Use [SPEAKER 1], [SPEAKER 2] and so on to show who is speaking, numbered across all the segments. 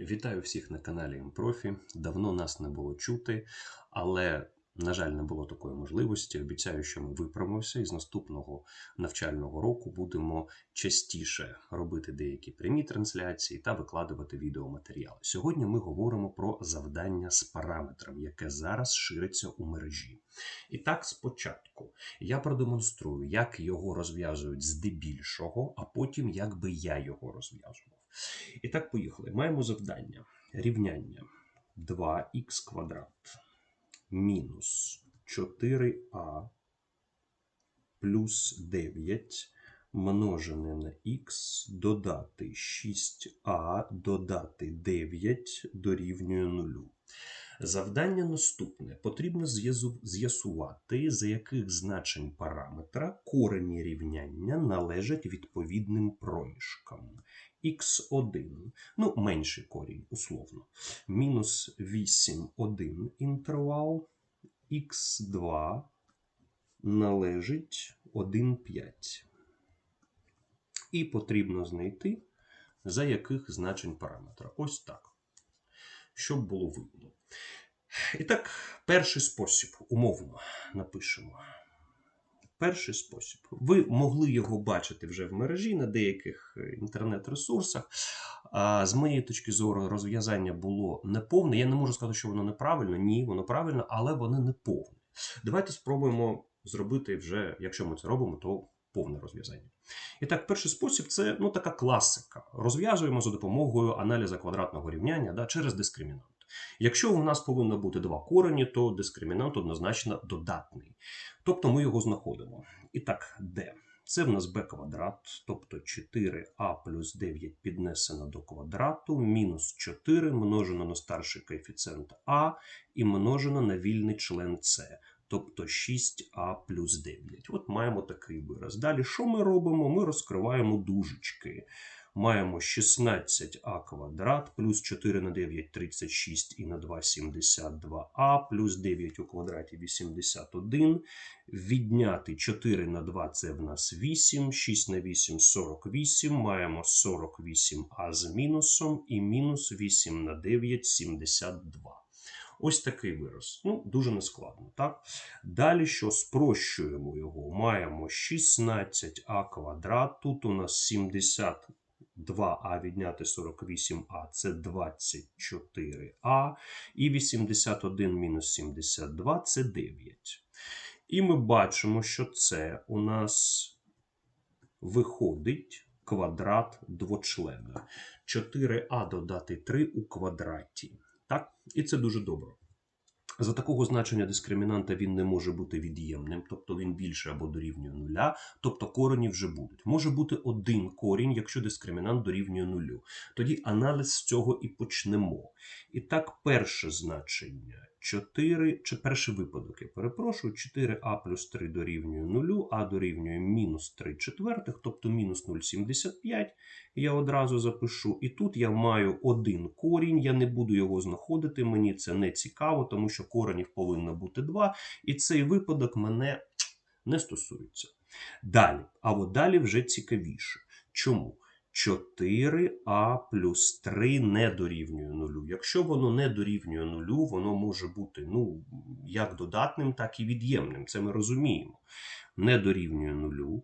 [SPEAKER 1] Вітаю всіх на каналі Імпрофі. Давно нас не було чути, але, на жаль, не було такої можливості. Обіцяю, що ми виправимося і з наступного навчального року будемо частіше робити деякі прямі трансляції та викладувати відеоматеріали. Сьогодні ми говоримо про завдання з параметром, яке зараз шириться у мережі. І так, спочатку я продемонструю, як його розв'язують здебільшого, а потім як би я його розв'язував. І так, поїхали. Маємо завдання. Рівняння 2х квадрат мінус 4а плюс 9 множене на х додати 6а додати 9 дорівнює 0. Завдання наступне. Потрібно з'ясувати, за яких значень параметра корені рівняння належать відповідним проміжкам. х1, ну, менший корінь, условно, мінус 8, 1 інтервал, х2 належить 1, 5. І потрібно знайти, за яких значень параметра. Ось так. Щоб було видно. І так, перший спосіб, умовно напишемо. Перший спосіб. Ви могли його бачити вже в мережі на деяких інтернет-ресурсах. А з моєї точки зору, розв'язання було неповне. Я не можу сказати, що воно неправильно. Ні, воно правильно, але воно не повне. Давайте спробуємо зробити вже, якщо ми це робимо, то повне розв'язання. І так, перший спосіб це ну, така класика. Розв'язуємо за допомогою аналізу квадратного рівняння да, через дискримінант. Якщо у нас повинно бути два корені, то дискримінант однозначно додатний. Тобто ми його знаходимо. І так, d? Це в нас b квадрат, тобто 4а плюс 9 піднесено до квадрату, мінус 4 множено на старший коефіцієнт а і множено на вільний член С, тобто 6а плюс 9. От маємо такий вираз. Далі що ми робимо? Ми розкриваємо дужечки. Маємо 16а квадрат плюс 4 на 9 36 і на 2 72а плюс 9 у квадраті 81. Відняти 4 на 2 це в нас 8, 6 на 8 48. Маємо 48а з мінусом і мінус 8 на 9 72. Ось такий вираз. Ну, дуже нескладно, так? Далі що спрощуємо його? Маємо 16а квадрат. Тут у нас 70 2а відняти 48а це 24а. І 81 мінус 72 це 9. І ми бачимо, що це у нас виходить квадрат двочлена. 4а додати 3 у квадраті. Так? І це дуже добре. За такого значення дискримінанта він не може бути від'ємним, тобто він більше або дорівнює нуля, тобто корені вже будуть. Може бути один корінь, якщо дискримінант дорівнює нулю. Тоді аналіз з цього і почнемо. І так, перше значення 4, чи перший випадок, я перепрошую, 4а плюс 3 дорівнює нулю, а дорівнює мінус 3 четвертих, тобто мінус 0,75. Я одразу запишу. І тут я маю один корінь, я не буду його знаходити, мені це не цікаво, тому що коренів повинно бути 2, і цей випадок мене не стосується. Далі, а от далі вже цікавіше. Чому? 4а плюс 3 не дорівнює нулю. Якщо воно не дорівнює нулю, воно може бути ну, як додатним, так і від'ємним. Це ми розуміємо. Не дорівнює нулю.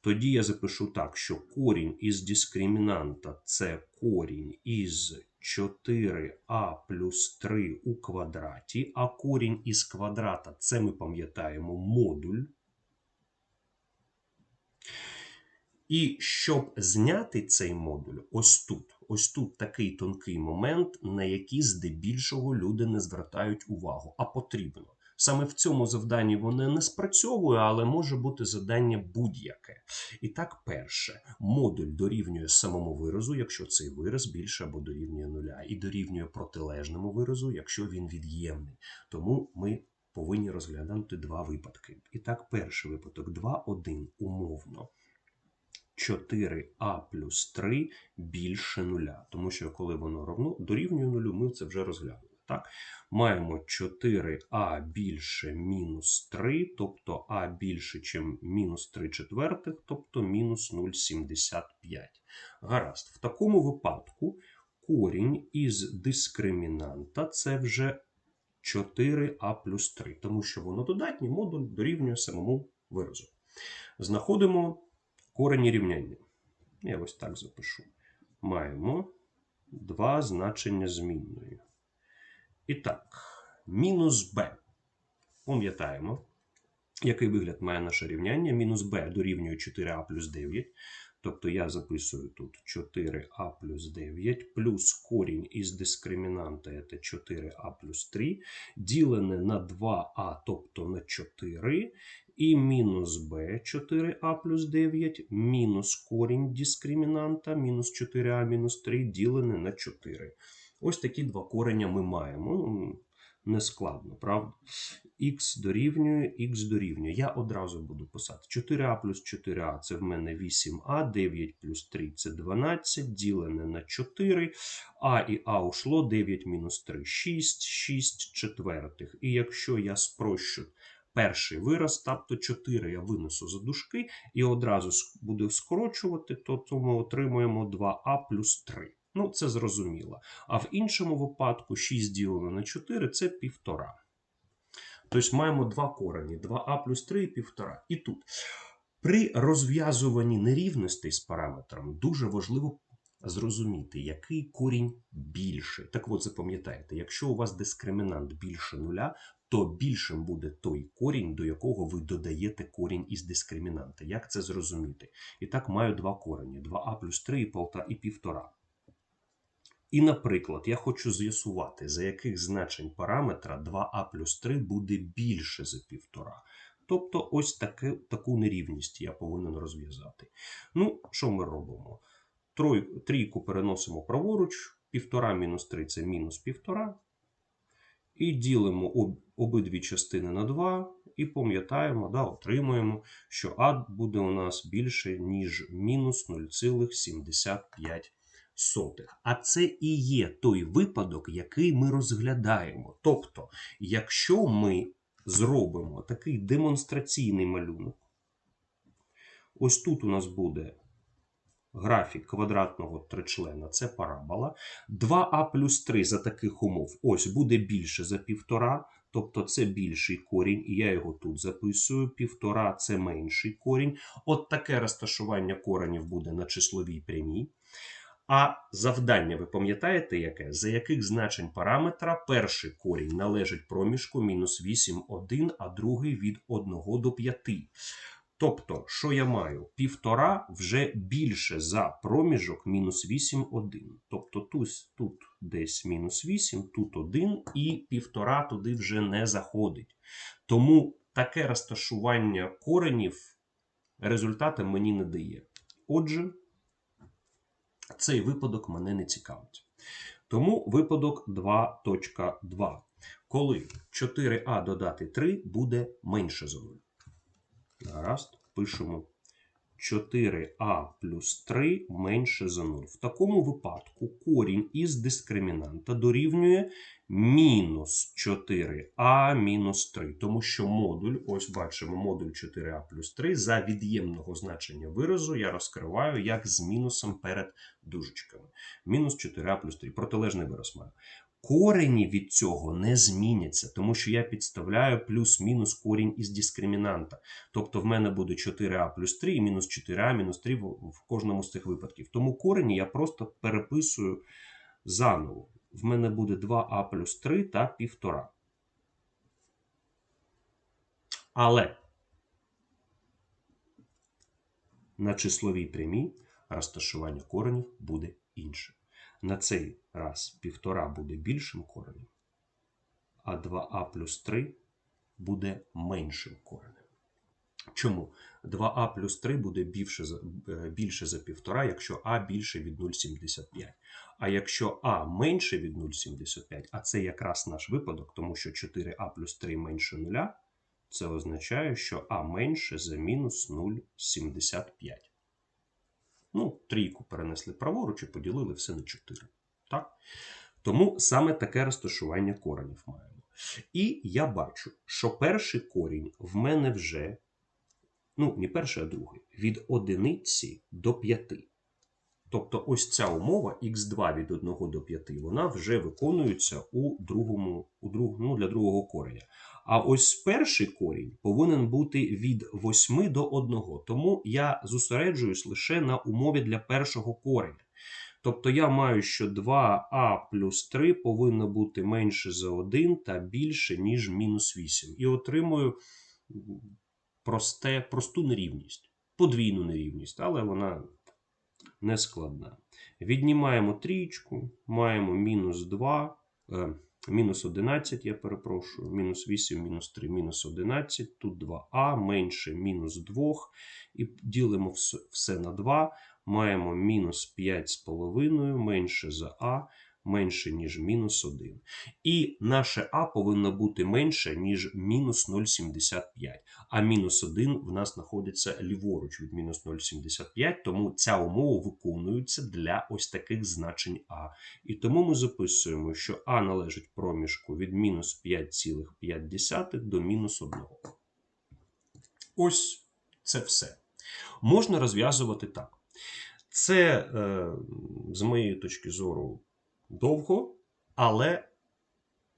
[SPEAKER 1] Тоді я запишу так, що корінь із дискримінанта це корінь із 4а плюс 3 у квадраті, а корінь із квадрата це ми пам'ятаємо модуль. І щоб зняти цей модуль, ось тут, ось тут такий тонкий момент, на який здебільшого люди не звертають увагу, а потрібно. Саме в цьому завданні воно не спрацьовує, але може бути завдання будь-яке. І так, перше, модуль дорівнює самому виразу, якщо цей вираз більше або дорівнює нуля, і дорівнює протилежному виразу, якщо він від'ємний. Тому ми повинні розглянути два випадки. І так, перший випадок 2, 1, умовно. 4а плюс 3 більше нуля. Тому що коли воно равно дорівнює нулю, ми це вже розглянули. Так? Маємо 4а більше мінус 3, тобто а більше, ніж мінус 3 четвертих, тобто мінус 0,75. Гаразд. В такому випадку корінь із дискримінанта це вже 4а плюс 3, тому що воно додатній модуль дорівнює самому виразу. Знаходимо корені рівняння. Я ось так запишу. Маємо два значення змінної. І так, мінус b. Пам'ятаємо, який вигляд має наше рівняння. Мінус b дорівнює 4а плюс 9. Тобто я записую тут 4а плюс 9 плюс корінь із дискримінанта це 4а плюс 3, ділене на 2а, тобто на 4, і мінус b 4а плюс 9, мінус корінь дискримінанта, мінус 4а мінус 3, ділене на 4. Ось такі два корення ми маємо. Нескладно, правда? Х дорівнює, х дорівнює. Я одразу буду писати. 4а плюс 4а це в мене 8а, 9 плюс 3 це 12, ділене на 4. А і А ушло 9 мінус 3 6, 6 четвертих. І якщо я спрощу перший вираз, тобто 4 я винесу за дужки і одразу буду скорочувати, то ми отримуємо 2а плюс 3. Ну, це зрозуміло. А в іншому випадку 6 ділено на 4 це 1,5. Тобто маємо два корені: 2а плюс 3 і 1,5. І тут при розв'язуванні нерівностей з параметром дуже важливо зрозуміти, який корінь більший. Так от запам'ятайте, якщо у вас дискримінант більше нуля, то більшим буде той корінь, до якого ви додаєте корінь із дискримінанта. Як це зрозуміти? І так маю два корені: 2а плюс 3 і 1,5. І, наприклад, я хочу з'ясувати, за яких значень параметра 2а плюс 3 буде більше за 1,5. Тобто, ось таке, таку нерівність я повинен розв'язати. Ну, що ми робимо? Трой, трійку переносимо праворуч, 1,5 мінус 3 це мінус 1,5. І ділимо об, обидві частини на 2, і пам'ятаємо, да, отримуємо, що а буде у нас більше, ніж мінус 0,75 сотих. А це і є той випадок, який ми розглядаємо. Тобто, якщо ми зробимо такий демонстраційний малюнок, ось тут у нас буде графік квадратного тричлена, це парабола. 2а плюс 3 за таких умов ось буде більше за 1,5, тобто це більший корінь, і я його тут записую. 1,5 це менший корінь. От таке розташування коренів буде на числовій прямій. А завдання, ви пам'ятаєте, яке? За яких значень параметра перший корінь належить проміжку мінус 8, 1, а другий від 1 до 5. Тобто, що я маю? Півтора вже більше за проміжок мінус 8, 1. Тобто тут, тут десь мінус 8, тут 1, і півтора туди вже не заходить. Тому таке розташування коренів результати мені не дає. Отже, цей випадок мене не цікавить. Тому випадок 2.2. Коли 4а додати 3 буде менше за 0. Гаразд, пишемо 4а плюс 3 менше за 0. В такому випадку корінь із дискримінанта дорівнює мінус 4а мінус 3. Тому що модуль, ось бачимо, модуль 4а плюс 3 за від'ємного значення виразу я розкриваю як з мінусом перед дужечками. Мінус 4а плюс 3. Протилежний вираз маю. Корені від цього не зміняться, тому що я підставляю плюс-мінус корінь із дискримінанта. Тобто в мене буде 4а плюс 3 і мінус 4а мінус 3 в, кожному з цих випадків. Тому корені я просто переписую заново. В мене буде 2а плюс 3 та 1,5. Але на числовій прямій розташування коренів буде інше. На цей раз 1,5 буде більшим коренем, а 2а плюс 3 буде меншим коренем. Чому? 2а плюс 3 буде більше за, е, більше за 1,5, якщо а більше від 0,75. А якщо а менше від 0,75, а це якраз наш випадок, тому що 4а плюс 3 менше 0, це означає, що а менше за мінус 0,75. Ну, трійку перенесли праворуч і поділили все на 4. Так? Тому саме таке розташування коренів маємо. І я бачу, що перший корінь в мене вже, ну, не перший, а другий, від одиниці до 5. Тобто ось ця умова х2 від 1 до 5, вона вже виконується у другому, у друг, ну, для другого кореня. А ось перший корінь повинен бути від 8 до 1. Тому я зосереджуюсь лише на умові для першого кореня. Тобто я маю, що 2а плюс 3 повинно бути менше за 1 та більше, ніж мінус 8. І отримую просте, просту нерівність, подвійну нерівність, але вона не складна. Віднімаємо трічку, маємо мінус 2, е, мінус 11, я перепрошую, мінус 8, мінус 3, мінус 11, тут 2а менше мінус 2, і ділимо все, на 2, маємо мінус 5,5 менше за а, менше, ніж мінус 1. І наше а повинно бути менше, ніж мінус 0,75. А мінус 1 в нас знаходиться ліворуч від мінус 0,75, тому ця умова виконується для ось таких значень а. І тому ми записуємо, що а належить проміжку від мінус 5,5 до мінус 1. Ось це все. Можна розв'язувати так. Це, е, з моєї точки зору, довго, але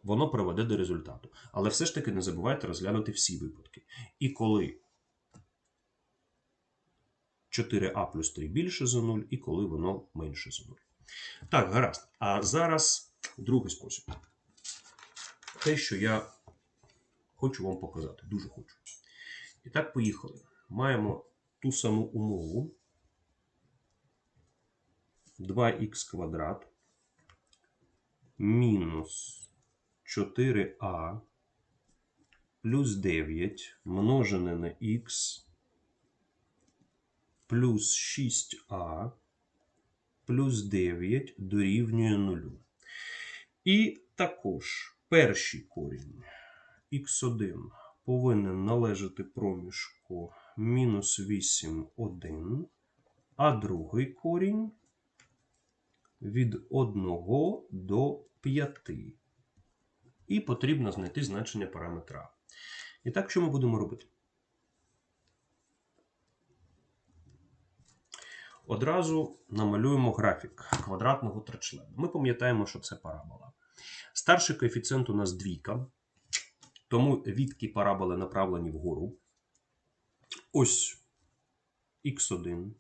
[SPEAKER 1] воно приведе до результату. Але все ж таки не забувайте розглянути всі випадки. І коли 4а плюс 3 більше за 0, і коли воно менше за 0. Так, гаразд. А зараз другий спосіб. Те, що я хочу вам показати. Дуже хочу. І так, поїхали. Маємо ту саму умову. 2х квадрат мінус 4а плюс 9 множене на х плюс 6а плюс 9 дорівнює 0. І також перший корінь х1 повинен належати проміжку мінус 8, 1, а другий корінь від 1 до 5. І потрібно знайти значення параметра. І так, що ми будемо робити? Одразу намалюємо графік квадратного тричлена. Ми пам'ятаємо, що це парабола. Старший коефіцієнт у нас двійка, тому відки параболи направлені вгору. Ось х1,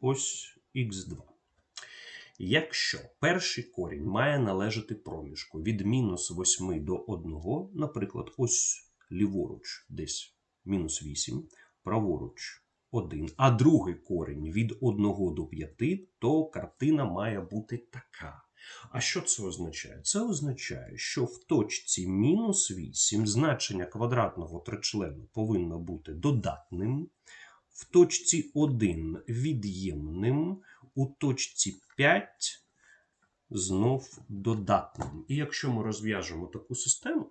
[SPEAKER 1] ось х2. Якщо перший корінь має належати проміжку від мінус 8 до 1, наприклад, ось ліворуч десь мінус 8, праворуч 1, а другий корінь від 1 до 5, то картина має бути така. А що це означає? Це означає, що в точці мінус 8 значення квадратного тричлену повинно бути додатним, в точці 1 від'ємним, у точці 5 знов додатним. І якщо ми розв'яжемо таку систему,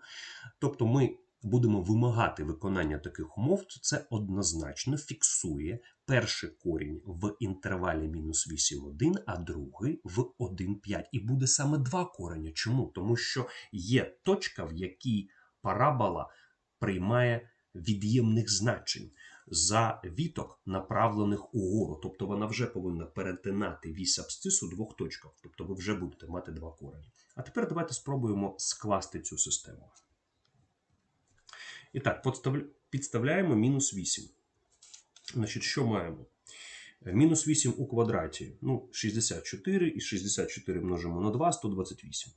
[SPEAKER 1] тобто ми будемо вимагати виконання таких умов, то це однозначно фіксує перший корінь в інтервалі мінус 8,1, а другий в 1,5. І буде саме два корення. Чому? Тому що є точка, в якій парабола приймає від'ємних значень за віток, направлених угору. Тобто вона вже повинна перетинати вісь абсцису двох точках. Тобто ви вже будете мати два корені. А тепер давайте спробуємо скласти цю систему. І так, підставляємо мінус 8. Значить, що маємо? Мінус 8 у квадраті. Ну, 64 і 64 множимо на 2, 128.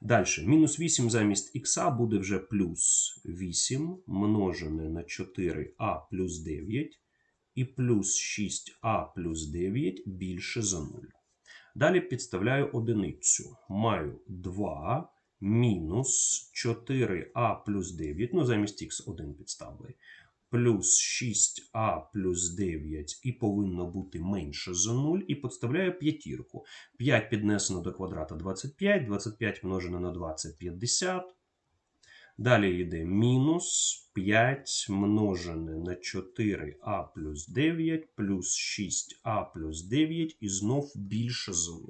[SPEAKER 1] Далі, мінус 8 замість х буде вже плюс 8 множене на 4а плюс 9 і плюс 6а плюс 9 більше за 0. Далі підставляю одиницю. Маю 2 мінус 4а плюс 9, ну замість х1 підставили, плюс 6а плюс 9 і повинно бути менше за 0, і підставляю п'ятірку. 5 піднесено до квадрата 25, 25 множено на 2 це 50. Далі йде мінус 5 множене на 4а плюс 9 плюс 6а плюс 9 і знов більше за 0.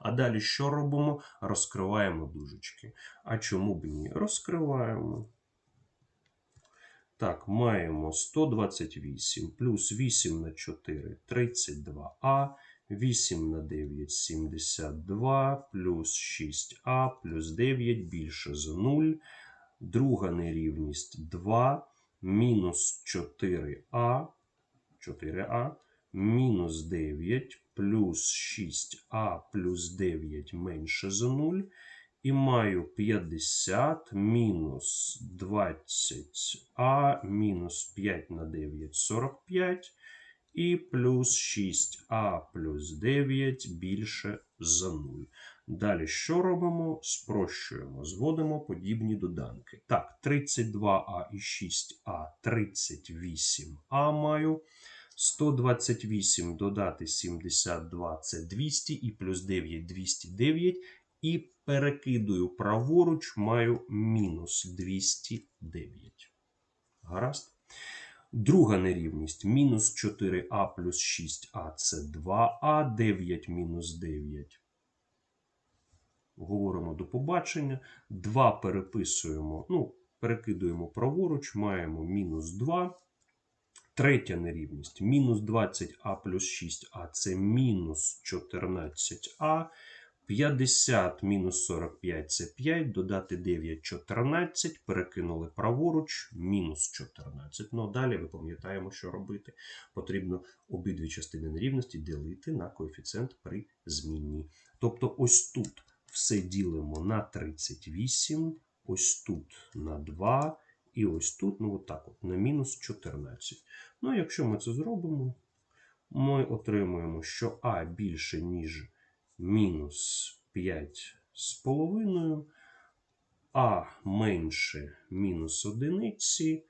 [SPEAKER 1] А далі що робимо? Розкриваємо дужечки. А чому б ні? Розкриваємо. Так, маємо 128 плюс 8 на 4 32а, 8 на 9 72, плюс 6а, плюс 9 більше за 0. Друга нерівність 2, мінус 4а, 4а, мінус 9, плюс 6а, плюс 9 менше за 0. І маю 50 мінус 20а мінус 5 на 9 45 і плюс 6а плюс 9 більше за 0. Далі що робимо? Спрощуємо, зводимо подібні доданки. Так, 32а і 6а 38а маю. 128 додати 72 це 200 і плюс 9 209. І перекидую праворуч, маю мінус 209. Гаразд. Друга нерівність мінус 4а плюс 6а це 2а, 9 мінус 9. Говоримо до побачення. 2 переписуємо, ну, перекидуємо праворуч, маємо мінус 2. Третя нерівність мінус 20а плюс 6а це мінус 14а. 50 мінус 45 це 5, додати 9 14, перекинули праворуч, мінус 14. Ну, далі ми пам'ятаємо, що робити. Потрібно обидві частини нерівності ділити на коефіцієнт при змінній. Тобто ось тут все ділимо на 38, ось тут на 2, і ось тут, ну отак от, на мінус 14. Ну, якщо ми це зробимо, ми отримуємо, що А більше, ніж мінус 5 з половиною, а менше мінус одиниці,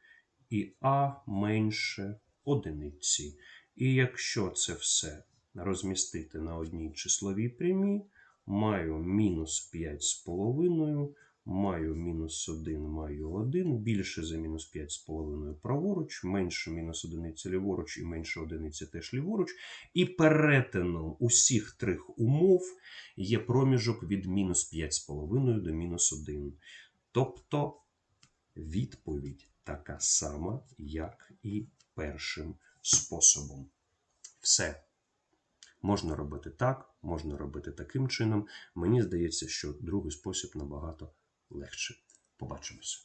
[SPEAKER 1] і а менше одиниці. І якщо це все розмістити на одній числовій прямій, маю мінус 5 з половиною, маю мінус 1, маю 1, більше за мінус 5 з половиною праворуч, менше мінус одиниці ліворуч і менше одиниці теж ліворуч. І перетином усіх трьох умов є проміжок від мінус 5,5 до мінус 1. Тобто відповідь така сама, як і першим способом. Все. Можна робити так, можна робити таким чином. Мені здається, що другий спосіб набагато легше. Побачимося.